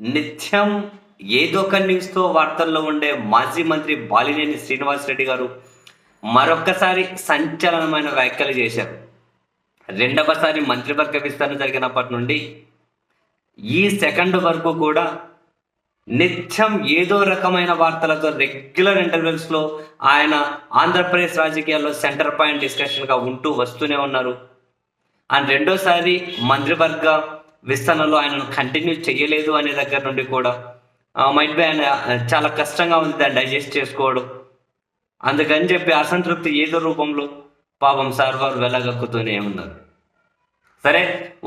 నిత్యం ఏదో ఒక న్యూస్తో వార్తల్లో ఉండే మాజీ మంత్రి బాలినేని శ్రీనివాసరెడ్డి గారు మరొక్కసారి సంచలనమైన వ్యాఖ్యలు చేశారు. రెండవసారి మంత్రివర్గ విస్తరణ జరిగినప్పటి నుండి ఈ సెకండ్ వరకు కూడా నిత్యం ఏదో రకమైన వార్తలతో రెగ్యులర్ ఇంటర్వ్యూస్లో ఆయన ఆంధ్రప్రదేశ్ రాజకీయాల్లో సెంటర్ పాయింట్ డిస్కషన్గా ఉంటూ వస్తూనే ఉన్నారు. అండ్ రెండోసారి మంత్రివర్గ విస్తరణలో ఆయనను కంటిన్యూ చేయలేదు అనే దగ్గర నుండి కూడా. మైట్ బి ఆయన చాలా కష్టంగా ఉంది దాన్ని డైజెస్ట్ చేసుకోవడం. అందుకని చెప్పి అసంతృప్తి ఏదో రూపంలో పాపం సార్ వారు వెళ్ళగక్కుతూనే ఉన్నారు. సరే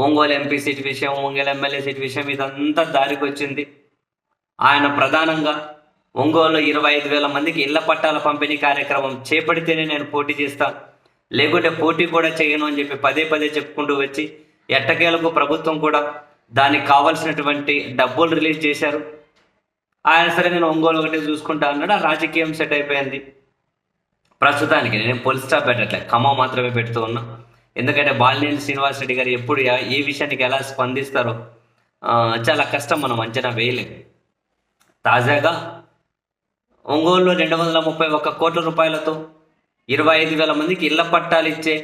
ఒంగోలు ఎంపీ సీట్ విషయం ఒంగోలు ఎమ్మెల్యే సీట్ విషయం ఇదంతా దారికి వచ్చింది. ఆయన ప్రధానంగా ఒంగోలు ఇరవై ఐదు వేల మందికి ఇళ్ళ పట్టాల పంపిణీ కార్యక్రమం చేపడితేనే నేను పోటీ చేస్తాను లేకుంటే పోటీ కూడా చేయను అని చెప్పి పదే పదే చెప్పుకుంటూ వచ్చి ఎట్టకేలకు ప్రభుత్వం కూడా దానికి కావాల్సినటువంటి డబ్బులు రిలీజ్ చేశారు. ఆయన సరే నేను ఒంగోలు ఒకటే చూసుకుంటా అన్నాడు ఆ రాజకీయం సెట్ అయిపోయింది. ప్రస్తుతానికి నేను పోలీస్ స్టాప్ పెట్టట్లే ఖమ్మం మాత్రమే పెడుతూ ఉన్నా. ఎందుకంటే బాలినేని శ్రీనివాసరెడ్డి గారు ఎప్పుడు ఏ విషయానికి ఎలా స్పందిస్తారో చాలా కష్టం మనం అంచనా వేయలేము. తాజాగా ఒంగోలులో రెండు వందల ముప్పై ఒక్క కోట్ల రూపాయలతో ఇరవై ఐదు వేల మందికి ఇళ్ళ పట్టాలు ఇచ్చే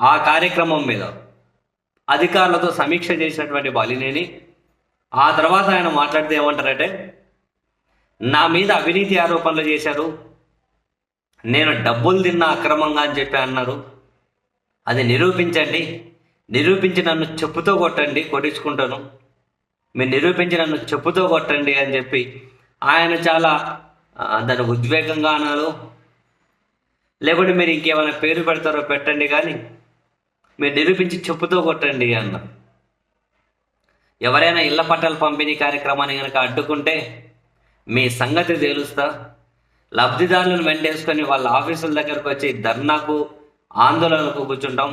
ఆ కార్యక్రమం మీద అధికారులతో సమీక్ష చేసినటువంటి బాలినేని. ఆ తర్వాత ఆయన మాట్లాడితే ఏమంటారంటే నా మీద అవినీతి ఆరోపణలు చేశారు. నేను డబ్బులు తిన్న అక్రమంగా అని చెప్పి అన్నారు. అది నిరూపించండి. నిరూపించి నన్ను చెప్పుతో కొట్టండి కొట్టించుకుంటాను. మీరు నిరూపించి నన్ను చెప్పుతో కొట్టండి అని చెప్పి ఆయన చాలా ఆ, దాని ఉద్వేగంగా అన్నారు. లేకుంటే మీరు ఇంకేమైనా పేరు పెడతారో పెట్టండి కానీ మీరు నిరూపించి చెప్పుతో కొట్టండి అన్న. ఎవరైనా ఇళ్ళ పట్టాల పంపిణీ కార్యక్రమాన్ని కనుక అడ్డుకుంటే మీ సంగతి తేలుస్తా. లబ్ధిదారులను వెంటేసుకొని వాళ్ళ ఆఫీసుల దగ్గరకు వచ్చి ధర్నాకు ఆందోళనకు కూర్చుంటాం.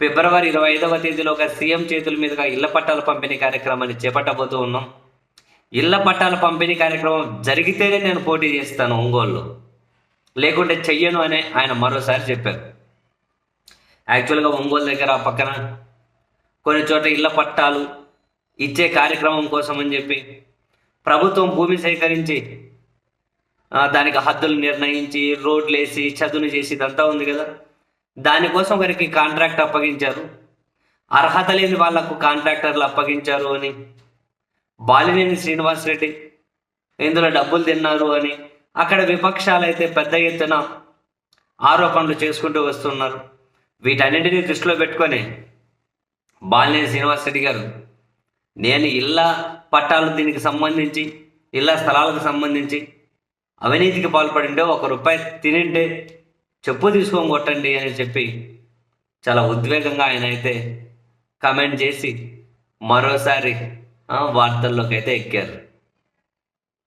ఫిబ్రవరి ఇరవై ఐదవ తేదీలోగా సీఎం చేతుల మీదుగా ఇళ్ళ పట్టాల పంపిణీ కార్యక్రమాన్ని చేపట్టబోతూ ఉన్నాం. ఇళ్ళ పట్టాల పంపిణీ కార్యక్రమం జరిగితేనే నేను పోటీ చేస్తాను ఒంగోలు లేకుంటే చెయ్యను అని ఆయన మరోసారి చెప్పారు. యాక్చువల్గా ఒంగోలు దగ్గర పక్కన కొన్ని చోట్ల ఇళ్ళ పట్టాలు ఇచ్చే కార్యక్రమం కోసం అని చెప్పి ప్రభుత్వం భూమి సేకరించి దానికి హద్దులు నిర్ణయించి రోడ్లు వేసి చదును చేసి ఇదంతా ఉంది కదా. దానికోసం ఒకరికి కాంట్రాక్ట్ అప్పగించారు. అర్హత లేని వాళ్ళకు కాంట్రాక్టర్లు అప్పగించారు అని బాలినేని శ్రీనివాసరెడ్డి ఇందులో డబ్బులు తిన్నారు అని అక్కడ విపక్షాలు అయితే పెద్ద ఎత్తున ఆరోపణలు చేసుకుంటూ వస్తున్నారు. వీటన్నింటినీ దృష్టిలో పెట్టుకొని బాలినేని శ్రీనివాసరెడ్డి గారు నేను ఇళ్ళ పట్టాలు దీనికి సంబంధించి ఇళ్ళ స్థలాలకు సంబంధించి అవినీతికి పాల్పడింటే ఒక రూపాయి తినింటే చెప్పు తీసుకొని కొట్టండి అని చెప్పి చాలా ఉద్వేగంగా ఆయన అయితే కమెంట్ చేసి మరోసారి వార్తల్లోకి అయితే ఎక్కారు.